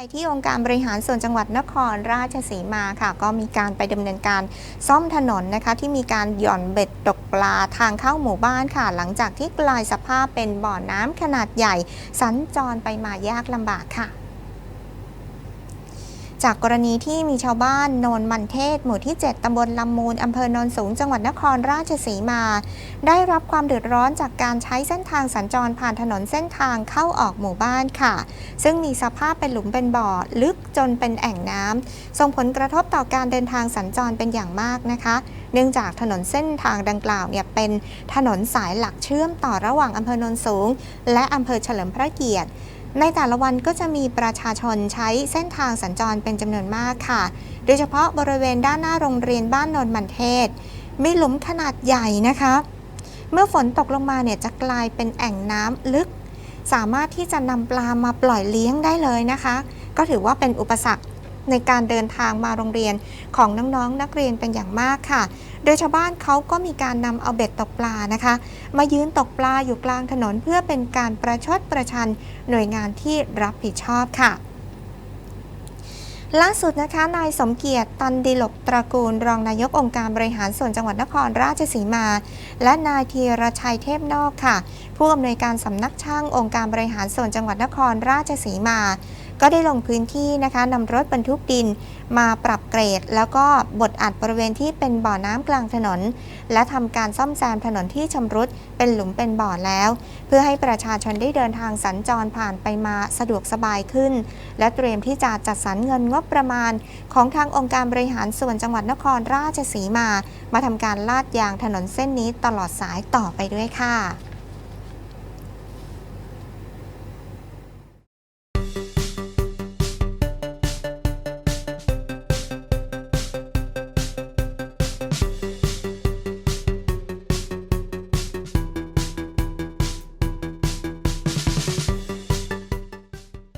ไปที่องค์การบริหารส่วนจังหวัดนครราชสีมาค่ะ ก็มีการไปดำเนินการซ่อมถนนนะคะ ที่มีการหย่อนเบ็ดตกปลาทางเข้าหมู่บ้านค่ะ หลังจากที่กลายสภาพเป็นบ่อน้ำขนาดใหญ่ สัญจรไปมายากลำบากค่ะ จากกรณีที่มีชาวบ้านโนนมันเทศ หมู่ที่ 7 ตำบลลำมูล อำเภอโนนสูง จังหวัดนครราชสีมา ได้รับความเดือดร้อนจากการใช้เส้นทางสัญจรผ่านถนนเส้นทางเข้าออกหมู่บ้านค่ะ ซึ่งมีสภาพเป็นหลุมเป็นบ่อ ลึกจนเป็นแอ่งน้ำส่งผลกระทบต่อการเดินทางสัญจรเป็นอย่างมากนะคะ เนื่องจากถนนเส้นทางดังกล่าวเนี่ยเป็นถนนสายหลักเชื่อมต่อระหว่างอำเภอโนนสูง และอำเภอเฉลิมพระเกียรติ ในแต่ละวันก็จะมีประชาชนใช้เส้นทางสัญจรเป็นจำนวนมากค่ะ โดยเฉพาะบริเวณด้านหน้าโรงเรียนบ้านนนมันเทศ มีหลุมขนาดใหญ่นะคะ เมื่อฝนตกลงมาเนี่ยจะกลายเป็นแอ่งน้ำลึก สามารถที่จะนำปลามาปล่อยเลี้ยงได้เลยนะคะ ก็ถือว่าเป็นอุปสรรค ในการเดินทางมาโรงเรียนของน้องๆนนักเรียนเป็นอย่างมากค่ะ โดยชาวบ้านเขาก็มีการนำเอาเบ็ดตกปลานะคะ มายืนตกปลาอยู่กลางถนนเพื่อเป็นการประชดประชันหน่วยงานที่รับผิดชอบค่ะล่าสุดนะคะ นายสมเกียรติตันดิลกตระกูล รองนายกองค์การบริหารส่วนจังหวัดนครราชสีมา และนายธีรชัยเทพนอกค่ะ ผู้อำนวยการสำนักช่างองค์การบริหารส่วนจังหวัดนครราชสีมา ก็ได้ลงพื้นที่นะคะนำรถบรรทุกดินมาปรับเกรด แล้วก็บดอัดบริเวณที่เป็นบ่อน้ำกลางถนน และทำการซ่อมแซมถนนที่ชำรุดเป็นหลุมเป็นบ่อแล้ว เพื่อให้ประชาชนได้เดินทางสัญจรผ่านไปมาสะดวกสบายขึ้น และเตรียมที่จะจัดสรรเงินงบประมาณ ของทางองค์การบริหารส่วนจังหวัดนครราชสีมา มาทำการลาดยางถนนเส้นนี้ตลอดสายต่อไปด้วยค่ะ